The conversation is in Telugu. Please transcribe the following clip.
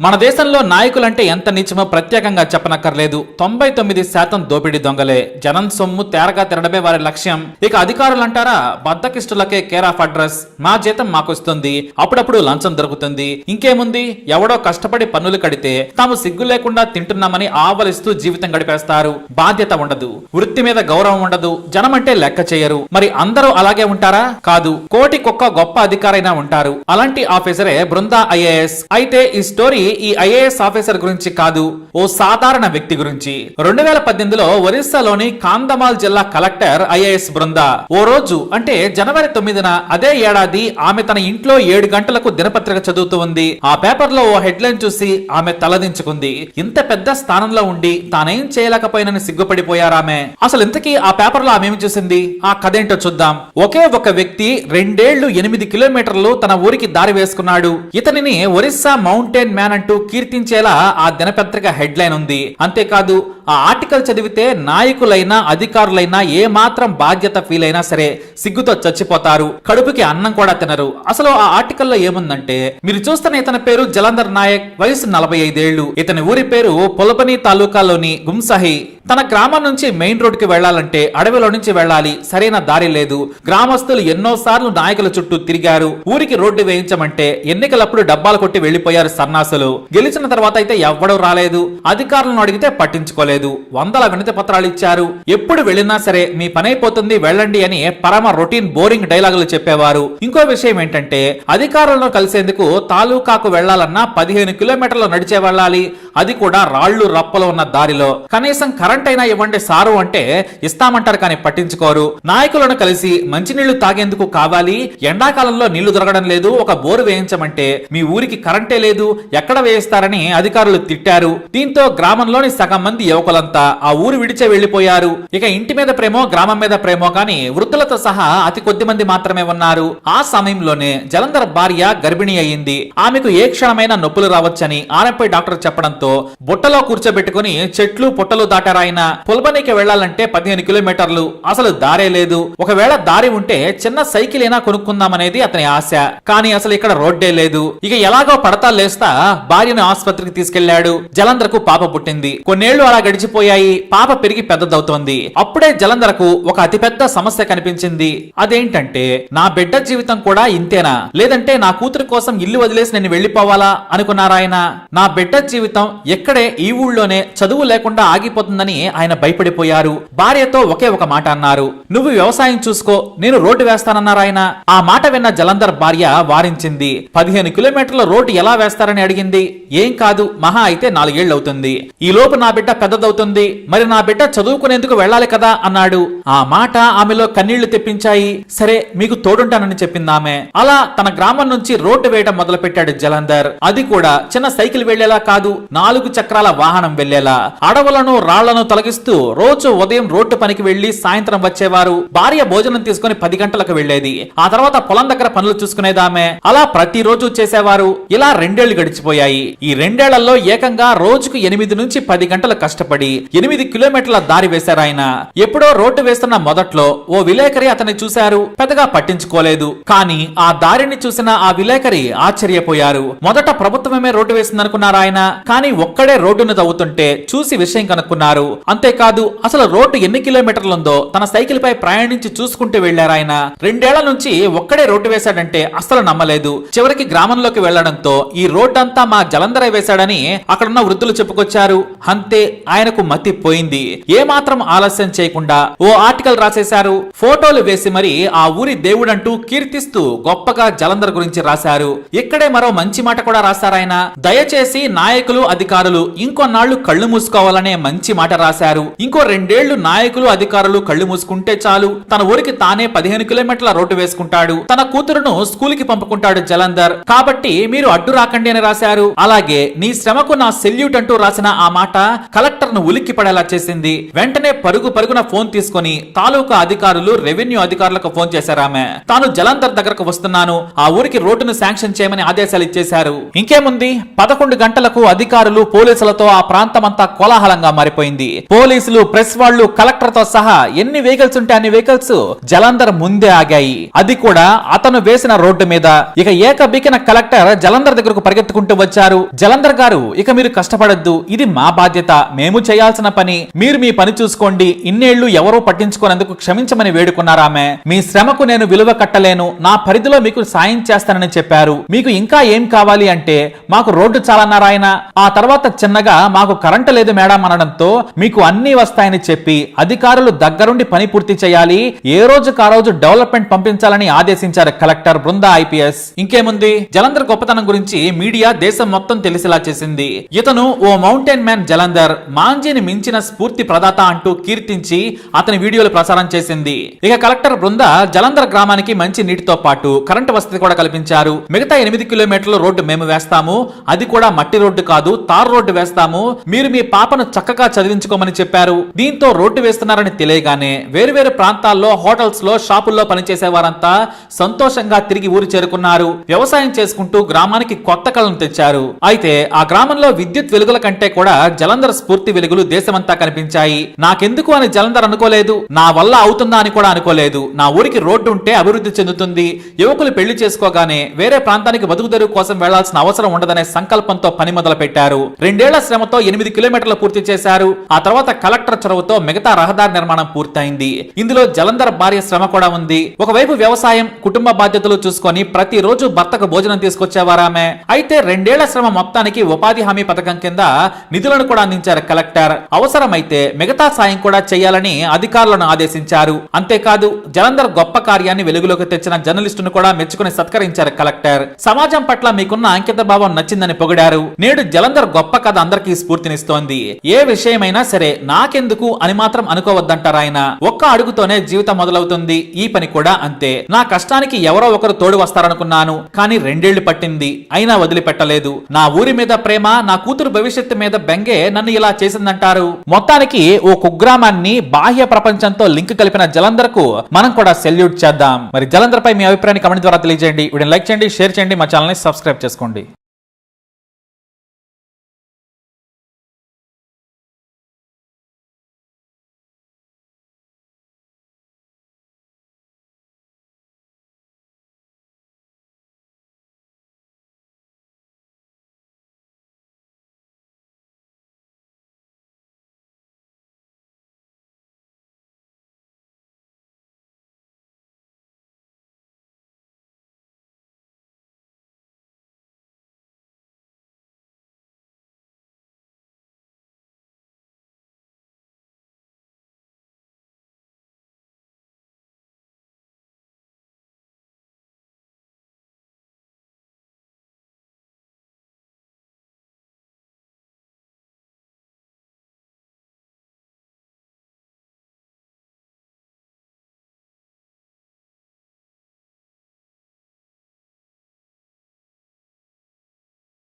మన దేశంలో నాయకులంటే ఎంత నీచమో ప్రత్యేకంగా చెప్పనక్కర్లేదు. తొంభై తొమ్మిది శాతం దోపిడీ దొంగలే. జనం సొమ్ము తేరగా తినడమే వారి లక్ష్యం. ఇక అధికారులు అంటారా బద్దకిష్టులకే కేర్ ఆఫ్ అడ్రస్. మా జీతం మాకొస్తుంది. అప్పుడప్పుడు లంచం దొరుకుతుంది. ఇంకేముంది? ఎవడో కష్టపడి పన్నులు కడితే తాము సిగ్గు లేకుండా తింటున్నామని ఆవలిస్తూ జీవితం గడిపేస్తారు. బాధ్యత ఉండదు. వృత్తి మీద గౌరవం ఉండదు. జనం అంటే లెక్క చేయరు. మరి అందరూ అలాగే ఉంటారా? కాదు. కోటి కుక్క గొప్ప అధికారైనా ఉంటారు. అలాంటి ఆఫీసరే బృందా ఐఏఎస్. అయితే ఈ స్టోరీ ఈ ఐఏఎస్ ఆఫీసర్ గురించి కాదు ఓ సాధారణ వ్యక్తి గురించి. రెండు వేల పద్దెనిమిదిలో ఒరిస్సాలోని కాందమాల్ జిల్లా కలెక్టర్ ఐఏఎస్ బృంద. ఓ రోజు అంటే జనవరి తొమ్మిదిన అదే ఏడాది ఆమె తన ఇంట్లో ఏడు గంటలకు దినపత్రిక చదువుతూ ఉంది. ఆ పేపర్లో ఓ హెడ్లైన్ చూసి ఆమె తలదించుకుంది. ఇంత పెద్ద స్థానంలో ఉండి తానేం చేయలేకపోయినని సిగ్గుపడిపోయారామె అసలు ఇంతకీ ఆ పేపర్లో ఆమె ఏమి చూసింది? ఆ కథ ఏంటో చూద్దాం. ఒకే ఒక వ్యక్తి రెండేళ్ళు ఎనిమిది కిలోమీటర్లు తన ఊరికి దారి వేసుకున్నాడు. ఇతనిని ఒరిస్సా మౌంటైన్ మ్యాన్ అంటూ కీర్తించేలా ఆ దినపత్రిక హెడ్లైన్ ఉంది. అంతేకాదు ఆ ఆర్టికల్ చదివితే నాయకులైనా అధికారులైనా ఏ మాత్రం బాధ్యత ఫీల్ అయినా సరే సిగ్గుతో చచ్చిపోతారు. కడుపుకి అన్నం కూడా తినరు. అసలు ఆ ఆర్టికల్లో ఏముందంటే మీరు చూస్తున్న ఇతని పేరు జలంధర్ నాయక్ వయసు నలభై ఐదేళ్ళు ఇతని ఊరి పేరు పొలపని తాలూకాలోని గుంసాహి. తన గ్రామం నుంచి మెయిన్ రోడ్కి వెళ్ళాలంటే అడవిలో నుంచి వెళ్ళాలి. సరైన దారి లేదు. గ్రామస్తులు ఎన్నో సార్లు నాయకుల చుట్టూ తిరిగారు. ఊరికి రోడ్డు వేయించమంటే ఎన్నికలప్పుడు డబ్బాలు కొట్టి వెళ్ళిపోయారు సన్నాసులు. గెలిచిన తర్వాత అయితే ఎవ్వడూ రాలేదు. అధికారులను అడిగితే పట్టించుకోలేదు. వందల వినతి పత్రాలు ఇచ్చారు. ఎప్పుడు వెళ్ళినా సరే మీ పని అయిపోతుంది వెళ్ళండి అని పరమ రొటీన్ బోరింగ్ డైలాగులు చెప్పేవారు. ఇంకో విషయం ఏంటంటే అధికారులను కలిసేందుకు తాలూకాకు వెళ్ళాలన్నా పదిహేను కిలోమీటర్లు నడిచే వెళ్ళాలి. అది కూడా రాళ్ళు రప్పలు ఉన్న దారిలో. కనీసం కరెంట్ అయినా ఇవ్వండి సారు అంటే ఇస్తామంటారు కానీ పట్టించుకోరు. నాయకులను కలిసి మంచినీళ్ళు తాగేందుకు కావాలి. ఎండాకాలంలో నీళ్ళు దొరకడం లేదు. ఒక బోరు వేయించమంటే మీ ఊరికి కరెంటే లేదు. ఎక్కడ వేయిస్తారని అధికారులు తిట్టారు. దీంతో గ్రామంలోని సగం మంది యువకులంతా ఆ ఊరు విడిచే వెళ్ళిపోయారు ఇక ఇంటి మీద ప్రేమో గ్రామం మీద ప్రేమో కానీ వృద్ధులతో సహా అతి కొద్ది మంది మాత్రమే ఉన్నారు. ఆ సమయంలోనే జలంధర్ భార్య గర్భిణి అయింది. ఆమెకు ఏ క్షణమైన నొప్పులు రావచ్చని ఆనపై డాక్టర్ చెప్పడంతో బుట్టలో కూర్చోబెట్టుకుని చెట్లు పుట్టలు దాటారాయన పుల్బనీకి వెళ్ళాలంటే పదిహేను కిలోమీటర్లు. అసలు దారే లేదు. ఒకవేళ దారి ఉంటే చిన్న సైకిల్ అయినా కొనుక్కుందామనేది అతని ఆశ. కానీ అసలు ఇక్కడ రోడ్డే లేదు. ఇక ఎలాగో పడతా లేస్తా భార్యను ఆసుపత్రికి తీసుకెళ్ళాడు. జలంధర్కు పాప పుట్టింది. కొన్నేళ్ళు అలా గడిచిపోయాయి. పాప పెరిగి పెద్దదవుతోంది. అప్పుడే జలంధరకు ఒక అతిపెద్ద సమస్య కనిపించింది. అదేంటంటే నా బిడ్డ జీవితం కూడా ఇంతేనా? లేదంటే నా కూతురు కోసం ఇల్లు వదిలేసి నేను వెళ్ళిపోవాలా అనుకున్నారాయన నా బిడ్డ జీవితం ఎక్కడే ఈ ఊళ్ళోనే చదువు లేకుండా ఆగిపోతుందని ఆయన భయపడిపోయారు. భార్యతో ఒకే ఒక మాట అన్నారు. నువ్వు వ్యవసాయం చూసుకో. నేను రోడ్డు వేస్తానన్నారాయన ఆ మాట విన్న జలంధర్ భార్య వారించింది. పదిహేను కిలోమీటర్ల రోడ్డు ఎలా వేస్తారని అడిగింది. ఏం కాదు మహా అయితే నాలుగేళ్ళు అవుతుంది ఈ లోపు నా బిడ్డ పెద్దదవుతుంది మరి నా బిడ్డ చదువుకునేందుకు వెళ్ళాలి కదా అన్నాడు. ఆ మాట ఆమెలో కన్నీళ్ళు తెప్పించాయి. సరే మీకు తోడుంటానని చెప్పింది ఆమె. అలా తన గ్రామం నుంచి రోడ్డు వేయడం మొదలు పెట్టాడు జలంధర్. అది కూడా చిన్న సైకిల్ వెళ్ళేలా కాదు నాలుగు చక్రాల వాహనం వెళ్ళేలా అడవులను రాళ్ళను తొలగిస్తూ రోజు ఉదయం రోడ్డు పనికి వెళ్ళి సాయంత్రం వచ్చేవారు. భార్య భోజనం తీసుకుని పది గంటలకు వెళ్ళేది ఆ తర్వాత పొలం దగ్గర పనులు చూసుకునేదామె. అలా ప్రతిరోజు చేసేవారు. ఇలా రెండేళ్ళు గడిచిపోయాయి. ఈ రెండేళ్ళలో ఏకంగా రోజుకు ఎనిమిది నుంచి పది గంటలు కష్టపడి ఎనిమిది కిలోమీటర్ల దారి వేశారు ఆయన. ఎప్పుడో రోడ్డు వేస్తున్న మొదట్లో ఓ విలేకరి అతన్ని చూశారు. పెద్దగా పట్టించుకోలేదు. కానీ ఆ దారిని చూసిన ఆ విలేకరి ఆశ్చర్యపోయారు. మొదట ప్రభుత్వమే రోడ్డు వేసిందనుకున్నారు ఆయన. కానీ ఒక్కడే రోడ్డును తవ్వుతుంటే చూసి విషయం కనుక్కున్నారు. అంతేకాదు అసలు రోడ్డు ఎన్ని కిలోమీటర్లు ఉందో తన సైకిల్ పై ప్రయాణించి చూసుకుంటూ వెళ్ళారు ఆయన. రెండేళ్ళ నుంచి ఒక్కడే రోడ్డు వేశాడంటే అసలు నమ్మలేదు. చివరికి గ్రామంలోకి వెళ్ళడంతో ఈ రోడ్డంతా మా జలంధరే వేశాడని అక్కడున్న వృద్ధులు చెప్పుకొచ్చారు. అంతే ఆయనకు మతి పోయింది. ఏ మాత్రం ఆలస్యం చేయకుండా ఓ ఆర్టికల్ రాసేశారు. ఫోటోలు వేసి మరి ఆ ఊరి దేవుడంటూ కీర్తిస్తూ గొప్పగా జలంధర్ గురించి రాశారు. ఇక్కడే మరో మంచి మాట కూడా రాశారాయన దయచేసి నాయకులు అధికారులు ఇంకొన్నాళ్ళు కళ్ళు మూసుకోవాలనే మంచి మాట రాశారు. ఇంకో రెండేళ్ళు నాయకులు అధికారులు కళ్ళు మూసుకుంటే చాలు. తన ఊరికి తానే పదిహేను కిలోమీటర్ల రోడ్డు వేసుకుంటాడు. తన కూతురును స్కూల్కి పంపుకుంటాడు జలంధర్. కాబట్టి మీరు అడ్డు రాకండి అని రాశారు. అలాగే నీ శ్రమకు నా సెల్యూట్ అంటూ రాసిన ఆ మాట కలెక్టర్ను ఉలిక్కి పడేలా చేసింది. వెంటనే పరుగు పరుగున ఫోన్ తీసుకొని తాలూకా అధికారులు రెవెన్యూ అధికారులకు ఫోన్ చేశారామె తాను జలంధర్ దగ్గరకు వస్తున్నాను. ఆ ఊరికి రోడ్డును శాంక్షన్ చేయమని ఆదేశాలు ఇచ్చేశారు. ఇంకేముంది? పదకొండు గంటలకు అధికారులు పోలీసులతో ఆ ప్రాంతమంతా కోలాహలంగా మారిపోయింది. పోలీసులు ప్రెస్ వాళ్ళు కలెక్టర్తో సహా ఎన్ని వెహికల్స్ ఉంటే అన్ని వెహికల్స్ జలంధర్ ముందే ఆగాయి. అది కూడా అతను వేసిన రోడ్డు మీద. ఇక ఏకబికిన కలెక్టర్ జలంధర్ దగ్గరకు పరిగెత్తుకుంటూ వచ్చి వచ్చారు. జలంధర్ గారు ఇక మీరు కష్టపడద్దు. ఇది మా బాధ్యత. మేము చేయాల్సిన పని. మీరు మీ పని చూసుకోండి. ఇన్నేళ్ళు ఎవరూ పట్టించుకోనందుకు క్షమించమని వేడుకున్నారామె మీ శ్రమకు నేను విలువ కట్టలేను. నా పరిధిలో మీకు సాయం చేస్తానని చెప్పారు. మీకు ఇంకా ఏం కావాలి అంటే మాకు రోడ్డు చాలన్నారాయన ఆ తర్వాత చిన్నగా మాకు కరెంటు లేదు మేడం అనడంతో మీకు అన్ని వస్తాయని చెప్పి అధికారులు దగ్గరుండి పని పూర్తి చేయాలి. ఏ రోజుకు ఆ రోజు డెవలప్మెంట్ పంపించాలని ఆదేశించారు కలెక్టర్ బృందా ఐపీఎస్. ఇంకేముంది? జలంధర్ గొప్పతనం గురించి మీడియా దేశం మొత్తం తెలిసేలా చేసింది. ఇతను ఓ మౌంటైన్ మ్యాన్ జలంధర్ మాంజీని మించిన స్ఫూర్తి ప్రదాత అంటూ కీర్తించి అతని వీడియోలు ప్రసారం చేసింది. ఇక కలెక్టర్ బృంద జలంధర్ గ్రామానికి మంచి నీటితో పాటు కరెంటు వసతి కూడా కల్పించారు. మిగతా ఎనిమిది కిలోమీటర్ల రోడ్డు మేము వేస్తాము. అది కూడా మట్టి రోడ్డు కాదు తార్ రోడ్డు వేస్తాము. మీరు మీ పాపను చక్కగా చదివించుకోమని చెప్పారు. దీంతో రోడ్డు వేస్తున్నారని తెలియగానే వేరువేరు ప్రాంతాల్లో హోటల్స్లో షాపుల్లో పనిచేసే వారంతా సంతోషంగా తిరిగి ఊరు చేరుకున్నారు. వ్యవసాయం చేసుకుంటూ గ్రామానికి కొత్త కళను తెచ్చారు. అయితే ఆ గ్రామంలో విద్యుత్ వెలుగుల కంటే కూడా జలంధర్ స్ఫూర్తి వెలుగులు దేశమంతా కనిపించాయి. నాకెందుకు అని జలంధర్ అనుకోలేదు. నా వల్ల అవుతుందా అని కూడా అనుకోలేదు. నా ఊరికి రోడ్డు ఉంటే అభివృద్ధి చెందుతుంది. యువకులు పెళ్ళి చేసుకోగానే వేరే ప్రాంతానికి బతుకుదెరువు కోసం వెళ్ళాల్సిన అవసరం ఉండదనే సంకల్పంతో పని మొదలు పెట్టారు రెండేళ్ళ శ్రమతో ఎనిమిది కిలోమీటర్లు పూర్తి చేశారు. ఆ తర్వాత కలెక్టర్ చొరవతో మిగతా రహదారి నిర్మాణం పూర్తయింది. ఇందులో జలంధర్ భార్య శ్రమ కూడా ఉంది. ఒకవైపు వ్యవసాయం కుటుంబ బాధ్యతలు చూసుకొని ప్రతిరోజు భర్తకు భోజనం తీసుకొచ్చేవారామె. అయితే రెండేళ్ళ శ్రమ మొత్తానికి ఉపాధి హామీ పథకం కింద నిధులను కూడా అందించారు కలెక్టర్. అవసరమైతే మిగతా సాయం కూడా చేయాలని అధికారులను ఆదేశించారు. అంతేకాదు జలంధర్ గొప్ప కార్యాన్ని వెలుగులోకి తెచ్చిన జర్నలిస్టును కూడా మెచ్చుకుని సత్కరించారు కలెక్టర్. సమాజం పట్ల మీకున్న అంకిత భావం నచ్చిందని పొగిడారు. నేడు జలంధర్ గొప్ప కథ అందరికీ స్ఫూర్తినిస్తోంది. ఏ విషయమైనా సరే నాకెందుకు అని మాత్రం అనుకోవద్దంటారు ఆయన. ఒక్క అడుగుతోనే జీవితం మొదలవుతుంది. ఈ పని కూడా అంతే. నా కష్టానికి ఎవరో ఒకరు తోడు వస్తారనుకున్నాను. కానీ రెండేళ్ళు పట్టింది. అయినా వదిలిపెట్టలేదు. నా ఊరి మీద ప్రేమ నా కూతురు భవిష్యత్తు మీద బెంగే నన్ను ఇలా చేసిందంటారు. మొత్తానికి ఓ కుగ్రామాన్ని బాహ్య ప్రపంచంతో లింక్ కలిపిన జలంధర్కు మనం కూడా సెల్యూట్ చేద్దాం. మరి జలంధర్ పై మీ అభిప్రాయాన్ని కమెంట్ ద్వారా తెలియజేయండి. వీడియో లైక్ చేయండి షేర్ చేయండి మా ఛానల్ని సబ్స్క్రైబ్ చేసుకోండి.